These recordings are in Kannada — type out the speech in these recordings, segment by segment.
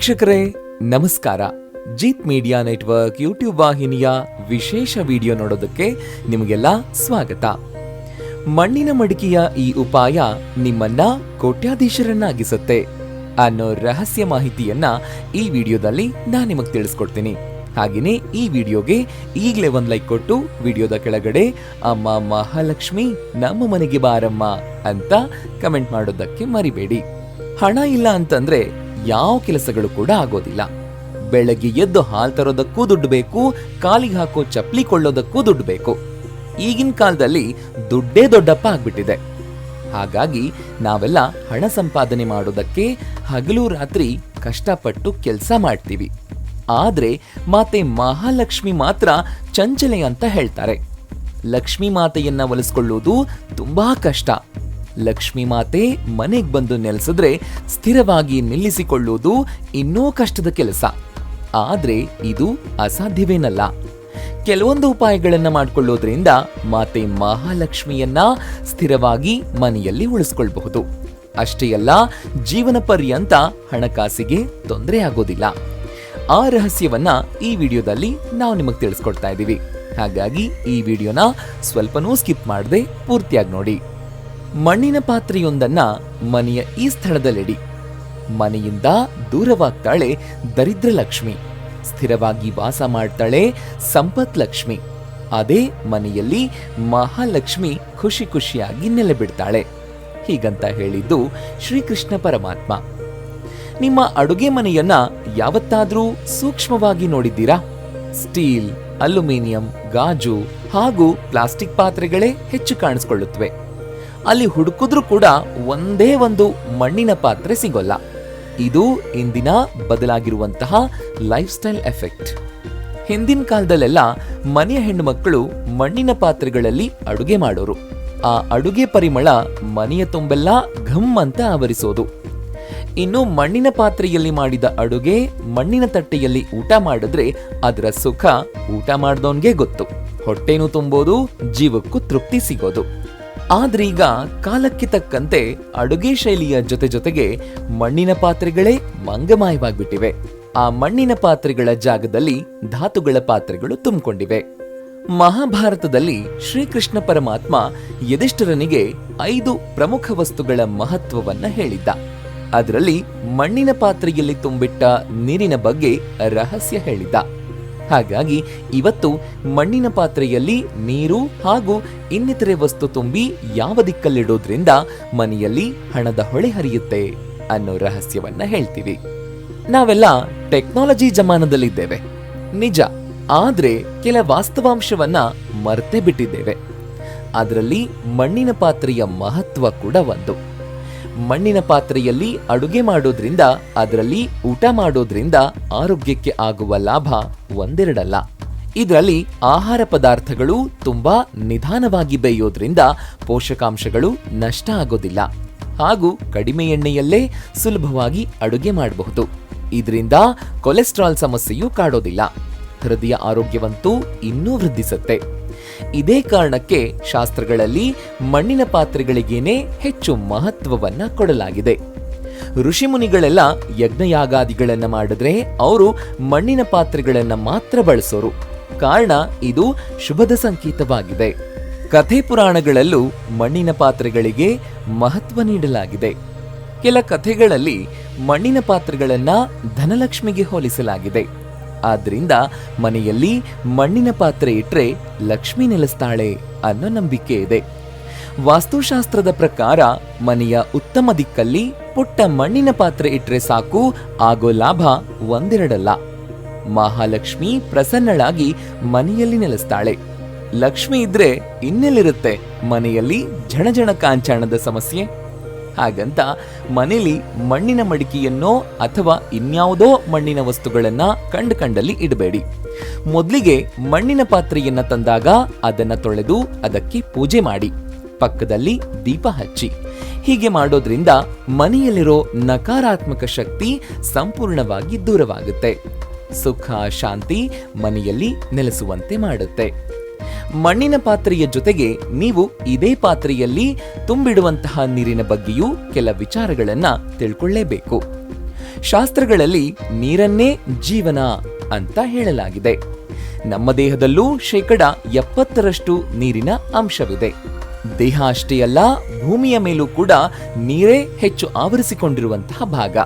ವೀಕ್ಷಕರೇ, ನಮಸ್ಕಾರ. ಜೀತ್ ಮೀಡಿಯಾ ನೆಟ್ವರ್ಕ್ ಯೂಟ್ಯೂಬ್ ವಾಹಿನಿಯ ವಿಶೇಷ ವಿಡಿಯೋ ನೋಡೋದಕ್ಕೆ ನಿಮಗೆಲ್ಲ ಸ್ವಾಗತ. ಮಣ್ಣಿನ ಮಡಿಕೆಯ ಈ ಉಪಾಯ ನಿಮ್ಮನ್ನ ಕೋಟ್ಯಾಧೀಶರನ್ನಾಗಿಸುತ್ತೆ ಅನ್ನೋ ರಹಸ್ಯ ಮಾಹಿತಿಯನ್ನ ಈ ವಿಡಿಯೋದಲ್ಲಿ ನಾನು ನಿಮಗೆ ತಿಳಿಸ್ಕೊಡ್ತೀನಿ. ಹಾಗೆಯೇ ಈ ವಿಡಿಯೋಗೆ ಈಗಲೇ ಒಂದು ಲೈಕ್ ಕೊಟ್ಟು ವಿಡಿಯೋದ ಕೆಳಗಡೆ ಅಮ್ಮ ಮಹಾಲಕ್ಷ್ಮಿ ನಮ್ಮ ಮನೆಗೆ ಬಾರಮ್ಮ ಅಂತ ಕಮೆಂಟ್ ಮಾಡೋದಕ್ಕೆ ಮರಿಬೇಡಿ. ಹಣ ಇಲ್ಲ ಅಂತಂದ್ರೆ ಯಾವ ಕೆಲಸಗಳು ಕೂಡ ಆಗೋದಿಲ್ಲ. ಬೆಳಗ್ಗೆ ಎದ್ದು ಹಾಲ್ ತರೋದಕ್ಕೂ ದುಡ್ಡು ಬೇಕು, ಕಾಲಿಗೆ ಹಾಕೋ ಚಪ್ಲಿ ಕೊಳ್ಳೋದಕ್ಕೂ ದುಡ್ಡು ಬೇಕು. ಈಗಿನ ಕಾಲದಲ್ಲಿ ದುಡ್ಡೇ ದೊಡ್ಡಪ್ಪ ಆಗ್ಬಿಟ್ಟಿದೆ. ಹಾಗಾಗಿ ನಾವೆಲ್ಲ ಹಣ ಸಂಪಾದನೆ ಮಾಡೋದಕ್ಕೆ ಹಗಲು ರಾತ್ರಿ ಕಷ್ಟಪಟ್ಟು ಕೆಲಸ ಮಾಡ್ತೀವಿ. ಆದ್ರೆ ಮಾತೆ ಮಹಾಲಕ್ಷ್ಮಿ ಮಾತ್ರ ಚಂಚಲೆ ಅಂತ ಹೇಳ್ತಾರೆ. ಲಕ್ಷ್ಮೀ ಮಾತೆಯನ್ನ ಒಲಿಸ್ಕೊಳ್ಳೋದು ತುಂಬಾ ಕಷ್ಟ. ಲಕ್ಷ್ಮೀ ಮಾತೆ ಮನೆಗೆ ಬಂದು ನೆಲೆಸಿದ್ರೆ ಸ್ಥಿರವಾಗಿ ನಿಲ್ಲಿಸಿಕೊಳ್ಳುವುದು ಇನ್ನೂ ಕಷ್ಟದ ಕೆಲಸ. ಆದರೆ ಇದು ಅಸಾಧ್ಯವೇನಲ್ಲ. ಕೆಲವೊಂದು ಉಪಾಯಗಳನ್ನು ಮಾಡಿಕೊಳ್ಳೋದ್ರಿಂದ ಮಾತೆ ಮಹಾಲಕ್ಷ್ಮಿಯನ್ನ ಸ್ಥಿರವಾಗಿ ಮನೆಯಲ್ಲಿ ಉಳಿಸ್ಕೊಳ್ಬಹುದು. ಅಷ್ಟೇ ಅಲ್ಲ ಜೀವನ ಪರ್ಯಂತ ಹಣಕಾಸಿಗೆ ತೊಂದರೆ ಆಗೋದಿಲ್ಲ. ಆ ರಹಸ್ಯವನ್ನ ಈ ವಿಡಿಯೋದಲ್ಲಿ ನಾವು ನಿಮಗೆ ತಿಳಿಸ್ಕೊಡ್ತಾ ಇದ್ದೀವಿ. ಹಾಗಾಗಿ ಈ ವಿಡಿಯೋನ ಸ್ವಲ್ಪನೂ ಸ್ಕಿಪ್ ಮಾಡದೆ ಪೂರ್ತಿಯಾಗಿ ನೋಡಿ. ಮಣ್ಣಿನ ಪಾತ್ರೆಯೊಂದನ್ನ ಮನೆಯ ಈ ಸ್ಥಳದಲ್ಲಿಡಿ. ಮನೆಯಿಂದ ದೂರವಾಗ್ತಾಳೆ ದರಿದ್ರ ಲಕ್ಷ್ಮಿ ಸ್ಥಿರವಾಗಿ ವಾಸ ಮಾಡ್ತಾಳೆ ಸಂಪತ್ ಲಕ್ಷ್ಮಿ ಅದೇ ಮನೆಯಲ್ಲಿ ಮಹಾಲಕ್ಷ್ಮಿ ಖುಷಿ ಖುಷಿಯಾಗಿ ನೆಲೆ ಬಿಡ್ತಾಳೆ ಹೀಗಂತ ಹೇಳಿದ್ದು ಶ್ರೀಕೃಷ್ಣ ಪರಮಾತ್ಮ. ನಿಮ್ಮ ಅಡುಗೆ ಮನೆಯನ್ನ ಯಾವತ್ತಾದ್ರೂ ಸೂಕ್ಷ್ಮವಾಗಿ ನೋಡಿದ್ದೀರಾ? ಸ್ಟೀಲ್, ಅಲ್ಯೂಮಿನಿಯಂ, ಗಾಜು ಹಾಗೂ ಪ್ಲಾಸ್ಟಿಕ್ ಪಾತ್ರೆಗಳೇ ಹೆಚ್ಚು ಕಾಣಿಸ್ಕೊಳ್ಳುತ್ತವೆ. ಅಲ್ಲಿ ಹುಡುಕಿದ್ರೂ ಕೂಡ ಒಂದೇ ಒಂದು ಮಣ್ಣಿನ ಪಾತ್ರೆ ಸಿಗೋಲ್ಲ. ಇದು ಇಂದಿನ ಬದಲಾಗಿರುವಂತಹ ಲೈಫ್ ಸ್ಟೈಲ್ ಎಫೆಕ್ಟ್. ಹಿಂದಿನ ಕಾಲದಲ್ಲೆಲ್ಲ ಮನೆಯ ಹೆಣ್ಣುಮಕ್ಕಳು ಮಣ್ಣಿನ ಪಾತ್ರೆಗಳಲ್ಲಿ ಅಡುಗೆ ಮಾಡೋರು. ಆ ಅಡುಗೆ ಪರಿಮಳ ಮನೆಯ ತುಂಬೆಲ್ಲ ಘಮ್ ಅಂತ ಆವರಿಸೋದು. ಇನ್ನು ಮಣ್ಣಿನ ಪಾತ್ರೆಯಲ್ಲಿ ಮಾಡಿದ ಅಡುಗೆ ಮಣ್ಣಿನ ತಟ್ಟೆಯಲ್ಲಿ ಊಟ ಮಾಡಿದ್ರೆ ಅದರ ಸುಖ ಊಟ ಮಾಡ್ದವನ್ಗೆ ಗೊತ್ತು. ಹೊಟ್ಟೆನೂ ತುಂಬೋದು, ಜೀವಕ್ಕೂ ತೃಪ್ತಿ ಸಿಗೋದು. ಆದ್ರೀಗ ಕಾಲಕ್ಕೆ ತಕ್ಕಂತೆ ಅಡುಗೆ ಶೈಲಿಯ ಜೊತೆ ಜೊತೆಗೆ ಮಣ್ಣಿನ ಪಾತ್ರೆಗಳೇ ಮಂಗಮಾಯವಾಗ್ಬಿಟ್ಟಿವೆ. ಆ ಮಣ್ಣಿನ ಪಾತ್ರೆಗಳ ಜಾಗದಲ್ಲಿ ಧಾತುಗಳ ಪಾತ್ರೆಗಳು ತುಂಬಿಕೊಂಡಿವೆ. ಮಹಾಭಾರತದಲ್ಲಿ ಶ್ರೀಕೃಷ್ಣ ಪರಮಾತ್ಮ ಯಧಿಷ್ಠರನಿಗೆ ಐದು ಪ್ರಮುಖ ವಸ್ತುಗಳ ಮಹತ್ವವನ್ನ ಹೇಳಿದ್ದ. ಅದರಲ್ಲಿ ಮಣ್ಣಿನ ಪಾತ್ರೆಯಲ್ಲಿ ತುಂಬಿಟ್ಟ ನೀರಿನ ಬಗ್ಗೆ ರಹಸ್ಯ ಹೇಳಿದ್ದ. ಹಾಗಾಗಿ ಇವತ್ತು ಮಣ್ಣಿನ ಪಾತ್ರೆಯಲ್ಲಿ ನೀರು ಹಾಗೂ ಇನ್ನಿತರೆ ವಸ್ತು ತುಂಬಿ ಯಾವ ದಿಕ್ಕಲ್ಲಿಡೋದ್ರಿಂದ ಮನೆಯಲ್ಲಿ ಹಣದ ಹೊಳೆ ಹರಿಯುತ್ತೆ ಅನ್ನೋ ರಹಸ್ಯವನ್ನ ಹೇಳ್ತೀವಿ. ನಾವೆಲ್ಲ ಟೆಕ್ನಾಲಜಿ ಜಮಾನದಲ್ಲಿದ್ದೇವೆ. ನಿಜ, ಆದ್ರೆ ಕೆಲ ವಾಸ್ತವಾಂಶವನ್ನ ಮರ್ತೇ ಬಿಟ್ಟಿದ್ದೇವೆ. ಅದರಲ್ಲಿ ಮಣ್ಣಿನ ಪಾತ್ರೆಯ ಮಹತ್ವ ಕೂಡ ಒಂದು. ಮಣ್ಣಿನ ಪಾತ್ರೆಯಲ್ಲಿ ಅಡುಗೆ ಮಾಡೋದ್ರಿಂದ, ಅದರಲ್ಲಿ ಊಟ ಮಾಡೋದ್ರಿಂದ ಆರೋಗ್ಯಕ್ಕೆ ಆಗುವ ಲಾಭ ಒಂದೆರಡಲ್ಲ. ಇದರಲ್ಲಿ ಆಹಾರ ಪದಾರ್ಥಗಳು ತುಂಬಾ ನಿಧಾನವಾಗಿ ಬೇಯೋದ್ರಿಂದ ಪೋಷಕಾಂಶಗಳು ನಷ್ಟ ಆಗೋದಿಲ್ಲ. ಹಾಗೂ ಕಡಿಮೆ ಎಣ್ಣೆಯಲ್ಲೇ ಸುಲಭವಾಗಿ ಅಡುಗೆ ಮಾಡಬಹುದು. ಇದರಿಂದ ಕೊಲೆಸ್ಟ್ರಾಲ್ ಸಮಸ್ಯೆಯೂ ಕಾಡೋದಿಲ್ಲ. ಹೃದಯ ಆರೋಗ್ಯವಂತೂ ಇನ್ನೂ ವೃದ್ಧಿಸುತ್ತೆ. ಇದೇ ಕಾರಣಕ್ಕೆ ಶಾಸ್ತ್ರಗಳಲ್ಲಿ ಮಣ್ಣಿನ ಪಾತ್ರೆಗಳಿಗೇನೆ ಹೆಚ್ಚು ಮಹತ್ವವನ್ನ ಕೊಡಲಾಗಿದೆ. ಋಷಿಮುನಿಗಳೆಲ್ಲ ಯಜ್ಞಯಾಗಾದಿಗಳನ್ನ ಮಾಡಿದ್ರೆ ಅವರು ಮಣ್ಣಿನ ಪಾತ್ರೆಗಳನ್ನ ಮಾತ್ರ ಬಳಸೋರು. ಕಾರಣ ಇದು ಶುಭದ ಸಂಕೇತವಾಗಿದೆ. ಕಥೆ ಪುರಾಣಗಳಲ್ಲೂ ಮಣ್ಣಿನ ಪಾತ್ರೆಗಳಿಗೆ ಮಹತ್ವ ನೀಡಲಾಗಿದೆ. ಕೆಲ ಕಥೆಗಳಲ್ಲಿ ಮಣ್ಣಿನ ಪಾತ್ರೆಗಳನ್ನ ಧನಲಕ್ಷ್ಮಿಗೆ ಹೋಲಿಸಲಾಗಿದೆ. ಆದ್ರಿಂದ ಮನೆಯಲ್ಲಿ ಮಣ್ಣಿನ ಪಾತ್ರೆ ಇಟ್ರೆ ಲಕ್ಷ್ಮಿ ನೆಲೆಸ್ತಾಳೆ ಅನ್ನೋ ನಂಬಿಕೆ ಇದೆ. ವಾಸ್ತುಶಾಸ್ತ್ರದ ಪ್ರಕಾರ ಮನೆಯ ಉತ್ತಮ ದಿಕ್ಕಲ್ಲಿ ಪುಟ್ಟ ಮಣ್ಣಿನ ಪಾತ್ರೆ ಇಟ್ರೆ ಸಾಕು, ಆಗೋ ಲಾಭ ಒಂದೆರಡಲ್ಲ. ಮಹಾಲಕ್ಷ್ಮಿ ಪ್ರಸನ್ನಳಾಗಿ ಮನೆಯಲ್ಲಿ ನೆಲೆಸ್ತಾಳೆ. ಲಕ್ಷ್ಮಿ ಇದ್ರೆ ಇನ್ನೆಲ್ಲಿರುತ್ತೆ ಮನೆಯಲ್ಲಿ ಝಣಝಣ ಕಾಂಚಾಣದ ಸಮಸ್ಯೆ? ಹಾಗಂತ ಮನೇಲಿ ಮಣ್ಣಿನ ಮಡಿಕೆಯನ್ನೋ ಅಥವಾ ಇನ್ಯಾವುದೋ ಮಣ್ಣಿನ ವಸ್ತುಗಳನ್ನ ಕಂಡು ಕಂಡಲ್ಲಿ ಇಡಬೇಡಿ. ಮೊದಲಿಗೆ ಮಣ್ಣಿನ ಪಾತ್ರೆಯನ್ನ ತಂದಾಗ ಅದನ್ನ ತೊಳೆದು ಅದಕ್ಕೆ ಪೂಜೆ ಮಾಡಿ. ಪಕ್ಕದಲ್ಲಿ ದೀಪ ಹಚ್ಚಿ. ಹೀಗೆ ಮಾಡೋದ್ರಿಂದ ಮನೆಯಲ್ಲಿರೋ ನಕಾರಾತ್ಮಕ ಶಕ್ತಿ ಸಂಪೂರ್ಣವಾಗಿ ದೂರವಾಗುತ್ತೆ. ಸುಖ, ಶಾಂತಿ ಮನೆಯಲ್ಲಿ ನೆಲೆಸುವಂತೆ ಮಾಡುತ್ತೆ. ಮಣ್ಣಿನ ಪಾತ್ರೆಯ ಜೊತೆಗೆ ನೀವು ಇದೇ ಪಾತ್ರೆಯಲ್ಲಿ ತುಂಬಿಡುವಂತಹ ನೀರಿನ ಬಗ್ಗೆಯೂ ಕೆಲ ವಿಚಾರಗಳನ್ನ ತಿಳ್ಕೊಳ್ಳೇಬೇಕು. ಶಾಸ್ತ್ರಗಳಲ್ಲಿ ನೀರನ್ನೇ ಜೀವನ ಅಂತ ಹೇಳಲಾಗಿದೆ. ನಮ್ಮ ದೇಹದಲ್ಲೂ ಶೇಕಡ ಎಪ್ಪತ್ತರಷ್ಟು ನೀರಿನ ಅಂಶವಿದೆ. ದೇಹ ಅಷ್ಟೇ ಅಲ್ಲ, ಭೂಮಿಯ ಮೇಲೂ ಕೂಡ ನೀರೇ ಹೆಚ್ಚು ಆವರಿಸಿಕೊಂಡಿರುವಂತಹ ಭಾಗ.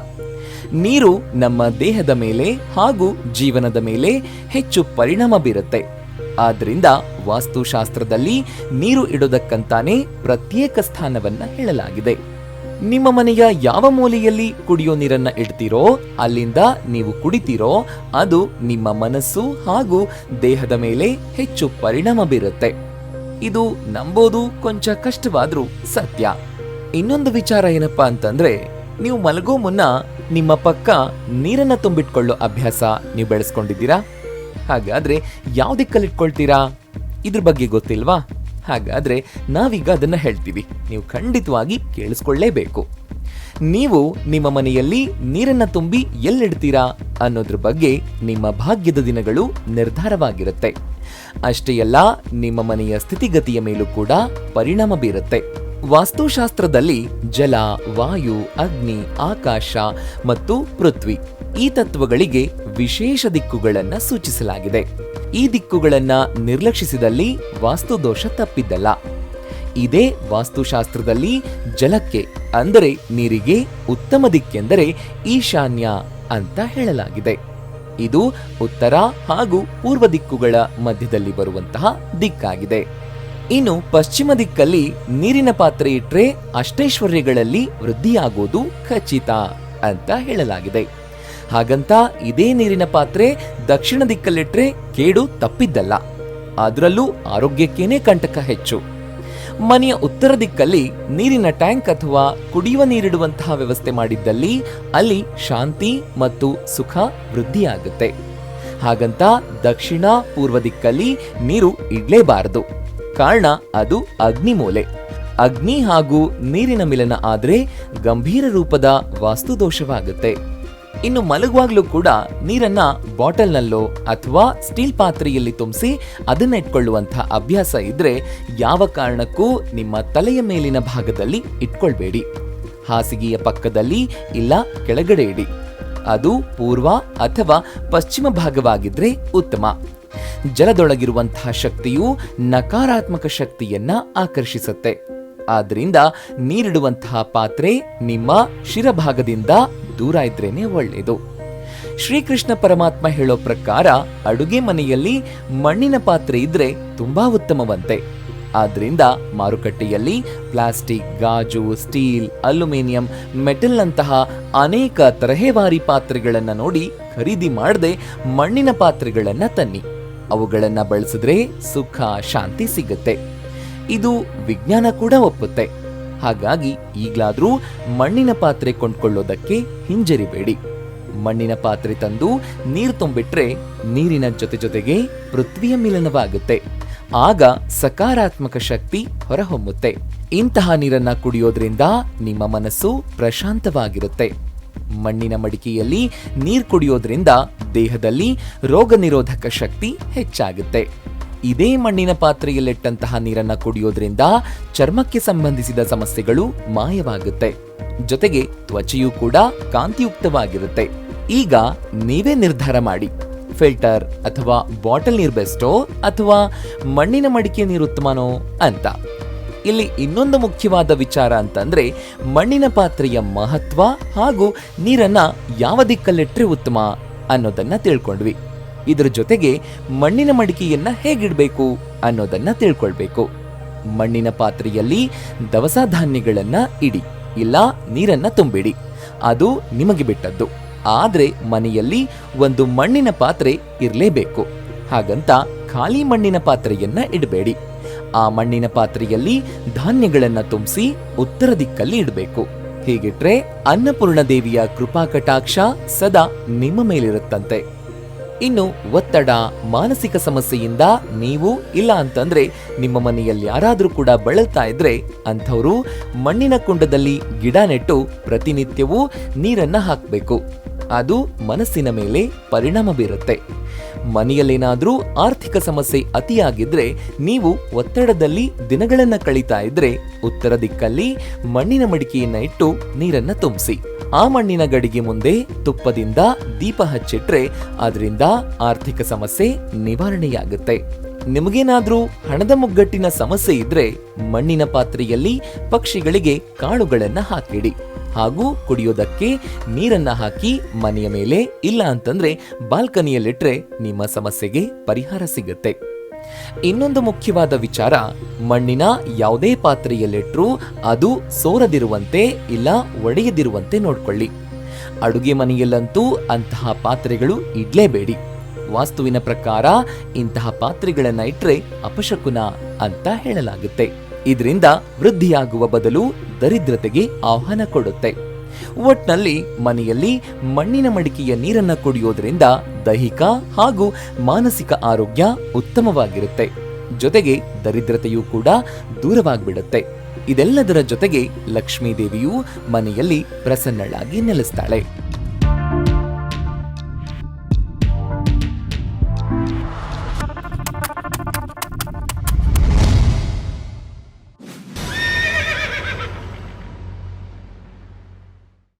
ನೀರು ನಮ್ಮ ದೇಹದ ಮೇಲೆ ಹಾಗೂ ಜೀವನದ ಮೇಲೆ ಹೆಚ್ಚು ಪರಿಣಾಮ ಬೀರುತ್ತೆ. ಆದ್ರಿಂದ ವಾಸ್ತುಶಾಸ್ತ್ರದಲ್ಲಿ ನೀರು ಇಡೋದಕ್ಕಂತಾನೆ ಪ್ರತ್ಯೇಕ ಸ್ಥಾನವನ್ನ ಹೇಳಲಾಗಿದೆ. ನಿಮ್ಮ ಮನೆಯ ಯಾವ ಮೂಲೆಯಲ್ಲಿ ಕುಡಿಯೋ ನೀರನ್ನ ಇಡ್ತೀರೋ, ಅಲ್ಲಿಂದ ನೀವು ಕುಡಿತೀರೋ, ಅದು ನಿಮ್ಮ ಮನಸ್ಸು ಹಾಗೂ ದೇಹದ ಮೇಲೆ ಹೆಚ್ಚು ಪರಿಣಾಮ ಬೀರುತ್ತೆ. ಇದು ನಂಬೋದು ಕೊಂಚ ಕಷ್ಟವಾದ್ರೂ ಸತ್ಯ. ಇನ್ನೊಂದು ವಿಚಾರ ಏನಪ್ಪಾ ಅಂತಂದ್ರೆ, ನೀವು ಮಲಗೋ ಮುನ್ನ ನಿಮ್ಮ ಪಕ್ಕ ನೀರನ್ನ ತುಂಬಿಟ್ಕೊಳ್ಳೋ ಅಭ್ಯಾಸ ನೀವು ಬೆಳೆಸ್ಕೊಂಡಿದ್ದೀರಾ? ಹಾಗಾದ್ರೆ ಯಾವ ದಿಕ್ಕಲ್ಲಿ ಇಟ್ಕೊಳ್ತೀರಾ ಇದ್ರ ಬಗ್ಗೆ ಗೊತ್ತಿಲ್ವಾ? ಹಾಗಾದ್ರೆ ನಾವೀಗ ಅದನ್ನ ಹೇಳ್ತೀವಿ. ನೀವು ಖಂಡಿತವಾಗಿ ಕೇಳಿಸ್ಕೊಳ್ಳೇಬೇಕು. ನೀವು ನಿಮ್ಮ ಮನೆಯಲ್ಲಿ ನೀರನ್ನು ತುಂಬಿ ಎಲ್ಲಿಡ್ತೀರಾ ಅನ್ನೋದ್ರ ಬಗ್ಗೆ ನಿಮ್ಮ ಭಾಗ್ಯದ ದಿನಗಳು ನಿರ್ಧಾರವಾಗಿರುತ್ತೆ. ಅಷ್ಟೇ ಅಲ್ಲ, ನಿಮ್ಮ ಮನೆಯ ಸ್ಥಿತಿಗತಿಯ ಮೇಲೂ ಕೂಡ ಪರಿಣಾಮ ಬೀರುತ್ತೆ. ವಾಸ್ತುಶಾಸ್ತ್ರದಲ್ಲಿ ಜಲ, ವಾಯು, ಅಗ್ನಿ, ಆಕಾಶ ಮತ್ತು ಪೃಥ್ವಿ ಈ ತತ್ವಗಳಿಗೆ ವಿಶೇಷ ದಿಕ್ಕುಗಳನ್ನು ಸೂಚಿಸಲಾಗಿದೆ. ಈ ದಿಕ್ಕುಗಳನ್ನು ನಿರ್ಲಕ್ಷಿಸಿದಲ್ಲಿ ವಾಸ್ತುದೋಷ ತಪ್ಪಿದ್ದಲ್ಲ. ಇದೇ ವಾಸ್ತುಶಾಸ್ತ್ರದಲ್ಲಿ ಜಲಕ್ಕೆ, ಅಂದರೆ ನೀರಿಗೆ, ಉತ್ತಮ ದಿಕ್ಕೆಂದರೆ ಈಶಾನ್ಯ ಅಂತ ಹೇಳಲಾಗಿದೆ. ಇದು ಉತ್ತರ ಹಾಗೂ ಪೂರ್ವ ದಿಕ್ಕುಗಳ ಮಧ್ಯದಲ್ಲಿ ಬರುವಂತಹ ದಿಕ್ಕಾಗಿದೆ. ಇನ್ನು ಪಶ್ಚಿಮ ದಿಕ್ಕಲ್ಲಿ ನೀರಿನ ಪಾತ್ರೆ ಇಟ್ರೆ ಅಷ್ಟೈಶ್ವರ್ಯಗಳಲ್ಲಿ ವೃದ್ಧಿಯಾಗೋದು ಖಚಿತ ಅಂತ ಹೇಳಲಾಗಿದೆ. ಹಾಗಂತ ಇದೇ ನೀರಿನ ಪಾತ್ರೆ ದಕ್ಷಿಣ ದಿಕ್ಕಲ್ಲಿಟ್ರೆ ಕೇಡು ತಪ್ಪಿದ್ದಲ್ಲ. ಅದರಲ್ಲೂ ಆರೋಗ್ಯಕ್ಕೇನೆ ಕಂಟಕ ಹೆಚ್ಚು. ಮನೆಯ ಉತ್ತರ ದಿಕ್ಕಲ್ಲಿ ನೀರಿನ ಟ್ಯಾಂಕ್ ಅಥವಾ ಕುಡಿಯುವ ನೀರಿಡುವಂತಹ ವ್ಯವಸ್ಥೆ ಮಾಡಿದ್ದಲ್ಲಿ ಅಲ್ಲಿ ಶಾಂತಿ ಮತ್ತು ಸುಖ ವೃದ್ಧಿಯಾಗುತ್ತೆ. ಹಾಗಂತ ದಕ್ಷಿಣ, ಪೂರ್ವ ದಿಕ್ಕಲ್ಲಿ ನೀರು ಇಡ್ಲೇಬಾರದು. ಕಾರಣ ಅದು ಅಗ್ನಿಮೂಲೆ. ಅಗ್ನಿ ಹಾಗೂ ನೀರಿನ ಮಿಲನ ಆದರೆ ಗಂಭೀರ ರೂಪದ ವಾಸ್ತುದೋಷವಾಗುತ್ತೆ. ಇನ್ನು ಮಲಗುವಾಗಲೂ ಕೂಡ ನೀರನ್ನ ಬಾಟಲ್ನಲ್ಲೋ ಅಥವಾ ಸ್ಟೀಲ್ ಪಾತ್ರೆಯಲ್ಲಿ ತುಂಬಿಸಿ ಅದನ್ನ ಇಟ್ಕೊಳ್ಳುವಂತಹ ಅಭ್ಯಾಸ ಇದ್ರೆ ಯಾವ ಕಾರಣಕ್ಕೂ ನಿಮ್ಮ ತಲೆಯ ಮೇಲಿನ ಭಾಗದಲ್ಲಿ ಇಟ್ಕೊಳ್ಬೇಡಿ. ಹಾಸಿಗೆಯ ಪಕ್ಕದಲ್ಲಿ ಇಲ್ಲ ಕೆಳಗಡೆ ಇಡಿ. ಅದು ಪೂರ್ವ ಅಥವಾ ಪಶ್ಚಿಮ ಭಾಗವಾಗಿದ್ರೆ ಉತ್ತಮ. ಜಲದೊಳಗಿರುವಂತಹ ಶಕ್ತಿಯು ನಕಾರಾತ್ಮಕ ಶಕ್ತಿಯನ್ನ ಆಕರ್ಷಿಸುತ್ತೆ. ಆದ್ರಿಂದ ನೀರಿಡುವಂತಹ ಪಾತ್ರೆ ನಿಮ್ಮ ಶಿರಭಾಗದಿಂದ ದೂರ ಇದ್ರೇನೆ ಒಳ್ಳೆಯದು. ಶ್ರೀಕೃಷ್ಣ ಪರಮಾತ್ಮ ಹೇಳೋ ಪ್ರಕಾರ ಅಡುಗೆ ಮನೆಯಲ್ಲಿ ಮಣ್ಣಿನ ಪಾತ್ರೆ ಇದ್ರೆ ತುಂಬಾ ಉತ್ತಮವಂತೆ. ಆದ್ರಿಂದ ಮಾರುಕಟ್ಟೆಯಲ್ಲಿ ಪ್ಲಾಸ್ಟಿಕ್, ಗಾಜು, ಸ್ಟೀಲ್, ಅಲ್ಯೂಮಿನಿಯಂ, ಮೆಟಲ್ನಂತಹ ಅನೇಕ ತರಹೇವಾರಿ ಪಾತ್ರೆಗಳನ್ನು ನೋಡಿ ಖರೀದಿ ಮಾಡದೆ ಮಣ್ಣಿನ ಪಾತ್ರೆಗಳನ್ನು ತನ್ನಿ. ಅವುಗಳನ್ನ ಬಳಸಿದ್ರೆ ಸುಖ, ಶಾಂತಿ ಸಿಗುತ್ತೆ. ಇದು ವಿಜ್ಞಾನ ಕೂಡ ಒಪ್ಪುತ್ತೆ. ಹಾಗಾಗಿ ಈಗಲಾದರೂ ಮಣ್ಣಿನ ಪಾತ್ರೆ ಕೊಂಡ್ಕೊಳ್ಳೋದಕ್ಕೆ ಹಿಂಜರಿಬೇಡಿ. ಮಣ್ಣಿನ ಪಾತ್ರೆ ತಂದು ನೀರು ತುಂಬಿಟ್ರೆ ನೀರಿನ ಜೊತೆ ಜೊತೆಗೆ ಪೃಥ್ವಿಯ ಮಿಲನವಾಗುತ್ತೆ. ಆಗ ಸಕಾರಾತ್ಮಕ ಶಕ್ತಿ ಹೊರಹೊಮ್ಮುತ್ತೆ. ಇಂತಹ ನೀರನ್ನ ಕುಡಿಯೋದ್ರಿಂದ ನಿಮ್ಮ ಮನಸ್ಸು ಪ್ರಶಾಂತವಾಗಿರುತ್ತೆ. ಮಣ್ಣಿನ ಮಡಿಕೆಯಲ್ಲಿ ನೀರು ಕುಡಿಯೋದ್ರಿಂದ ದೇಹದಲ್ಲಿ ರೋಗ ನಿರೋಧಕ ಶಕ್ತಿ ಹೆಚ್ಚಾಗುತ್ತೆ. ಇದೇ ಮಣ್ಣಿನ ಪಾತ್ರೆಯಲ್ಲಿಟ್ಟಂತಹ ನೀರನ್ನ ಕುಡಿಯೋದ್ರಿಂದ ಚರ್ಮಕ್ಕೆ ಸಂಬಂಧಿಸಿದ ಸಮಸ್ಯೆಗಳು ಮಾಯವಾಗುತ್ತೆ. ಜೊತೆಗೆ ತ್ವಚೆಯೂ ಕೂಡ ಕಾಂತಿಯುಕ್ತವಾಗಿರುತ್ತೆ. ಈಗ ನೀವೇ ನಿರ್ಧಾರ ಮಾಡಿ. ಫಿಲ್ಟರ್ ಅಥವಾ ಬಾಟಲ್ ನೀರು ಬೆಸ್ಟೋ ಅಥವಾ ಮಣ್ಣಿನ ಮಡಿಕೆ ನೀರು ಉತ್ತಮನೋ ಅಂತ. ಇಲ್ಲಿ ಇನ್ನೊಂದು ಮುಖ್ಯವಾದ ವಿಚಾರ ಅಂತಂದ್ರೆ ಮಣ್ಣಿನ ಪಾತ್ರೆಯ ಮಹತ್ವ ಹಾಗೂ ನೀರನ್ನ ಯಾವ ದಿಕ್ಕಲ್ಲಿಟ್ಟರೆ ಉತ್ತಮ ಅನ್ನೋದನ್ನ ತಿಳ್ಕೊಂಡ್ವಿ. ಇದ್ರ ಜೊತೆಗೆ ಮಣ್ಣಿನ ಮಡಿಕೆಯನ್ನ ಹೇಗಿಡಬೇಕು ಅನ್ನೋದನ್ನ ತಿಳ್ಕೊಳ್ಬೇಕು. ಮಣ್ಣಿನ ಪಾತ್ರೆಯಲ್ಲಿ ದವಸ ಧಾನ್ಯಗಳನ್ನ ಇಡಿ, ಇಲ್ಲ ನೀರನ್ನ ತುಂಬಿಡಿ. ಅದು ನಿಮಗೆ ಬಿಟ್ಟದ್ದು. ಆದ್ರೆ ಮನೆಯಲ್ಲಿ ಒಂದು ಮಣ್ಣಿನ ಪಾತ್ರೆ ಇರಲೇಬೇಕು. ಹಾಗಂತ ಖಾಲಿ ಮಣ್ಣಿನ ಪಾತ್ರೆಯನ್ನ ಇಡಬೇಡಿ. ಆ ಮಣ್ಣಿನ ಪಾತ್ರೆಯಲ್ಲಿ ಧಾನ್ಯಗಳನ್ನು ತುಂಬಿಸಿ ಉತ್ತರ ದಿಕ್ಕಲ್ಲಿ ಇಡಬೇಕು. ಹೀಗಿಟ್ರೆ ಅನ್ನಪೂರ್ಣ ದೇವಿಯ ಕೃಪಾ ಕಟಾಕ್ಷ ಸದಾ ನಿಮ್ಮ ಮೇಲಿರುತ್ತಂತೆ. ಇನ್ನು ಒತ್ತಡ, ಮಾನಸಿಕ ಸಮಸ್ಯೆಯಿಂದ ನೀವು ಇಲ್ಲ ಅಂತಂದ್ರೆ ನಿಮ್ಮ ಮನೆಯಲ್ಲಿ ಯಾರಾದರೂ ಕೂಡ ಬಳಲ್ತಾ ಇದ್ರೆ ಅಂಥವರು ಮಣ್ಣಿನ ಕುಂಡದಲ್ಲಿ ಗಿಡ ನೆಟ್ಟು ಪ್ರತಿನಿತ್ಯವೂ ನೀರನ್ನ ಹಾಕಬೇಕು. ಅದು ಮನಸ್ಸಿನ ಮೇಲೆ ಪರಿಣಾಮ ಬೀರುತ್ತೆ. ಮನೆಯಲ್ಲೇನಾದರೂ ಆರ್ಥಿಕ ಸಮಸ್ಯೆ ಅತಿಯಾಗಿದ್ರೆ ನೀವು ಒತ್ತಡದಲ್ಲಿ ದಿನಗಳನ್ನು ಕಳೀತಾ ಇದ್ರೆ ಉತ್ತರ ದಿಕ್ಕಲ್ಲಿ ಮಣ್ಣಿನ ಮಡಿಕೆಯನ್ನ ಇಟ್ಟು ನೀರನ್ನ ತುಂಬಿಸಿ. ಆ ಮಣ್ಣಿನ ಗಡಿಗೆ ಮುಂದೆ ತುಪ್ಪದಿಂದ ದೀಪ ಹಚ್ಚಿಟ್ರೆ ಅದರಿಂದ ಆರ್ಥಿಕ ಸಮಸ್ಯೆ ನಿವಾರಣೆಯಾಗುತ್ತೆ. ನಿಮಗೇನಾದ್ರೂ ಹಣದ ಮುಗ್ಗಟ್ಟಿನ ಸಮಸ್ಯೆ ಇದ್ರೆ ಮಣ್ಣಿನ ಪಾತ್ರೆಯಲ್ಲಿ ಪಕ್ಷಿಗಳಿಗೆ ಕಾಳುಗಳನ್ನು ಹಾಕಿಡಿ. ಹಾಗೂ ಕುಡಿಯೋದಕ್ಕೆ ನೀರನ್ನ ಹಾಕಿ ಮನೆಯ ಮೇಲೆ ಇಲ್ಲ ಅಂತಂದ್ರೆ ಬಾಲ್ಕನಿಯಲ್ಲಿಟ್ರೆ ನಿಮ್ಮ ಸಮಸ್ಯೆಗೆ ಪರಿಹಾರ ಸಿಗುತ್ತೆ. ಇನ್ನೊಂದು ಮುಖ್ಯವಾದ ವಿಚಾರ, ಮಣ್ಣಿನ ಯಾವುದೇ ಪಾತ್ರೆಯಲ್ಲಿಟ್ಟರೂ ಅದು ಸೋರದಿರುವಂತೆ ಇಲ್ಲ ಒಡೆಯದಿರುವಂತೆ ನೋಡ್ಕೊಳ್ಳಿ. ಅಡುಗೆ ಮನೆಯಲ್ಲಂತೂ ಅಂತಹ ಪಾತ್ರೆಗಳು ಇಡ್ಲೇಬೇಡಿ. ವಾಸ್ತುವಿನ ಪ್ರಕಾರ ಇಂತಹ ಪಾತ್ರೆಗಳನ್ನು ಇಟ್ರೆ ಅಪಶಕುನ ಅಂತ ಹೇಳಲಾಗುತ್ತೆ. ಇದರಿಂದ ವೃದ್ಧಿಯಾಗುವ ಬದಲು ದರಿದ್ರತೆಗೆ ಆಹ್ವಾನ ಕೊಡುತ್ತೆ. ಒಟ್ನಲ್ಲಿ ಮನೆಯಲ್ಲಿ ಮಣ್ಣಿನ ಮಡಿಕೆಯ ನೀರನ್ನ ಕುಡಿಯೋದ್ರಿಂದ ದೈಹಿಕ ಹಾಗೂ ಮಾನಸಿಕ ಆರೋಗ್ಯ ಉತ್ತಮವಾಗಿರುತ್ತೆ. ಜೊತೆಗೆ ದರಿದ್ರತೆಯೂ ಕೂಡ ದೂರವಾಗ್ಬಿಡುತ್ತೆ. ಇದೆಲ್ಲದರ ಜೊತೆಗೆ ಲಕ್ಷ್ಮೀದೇವಿಯು ಮನೆಯಲ್ಲಿ ಪ್ರಸನ್ನಳಾಗಿ ನೆಲೆಸ್ತಾಳೆ.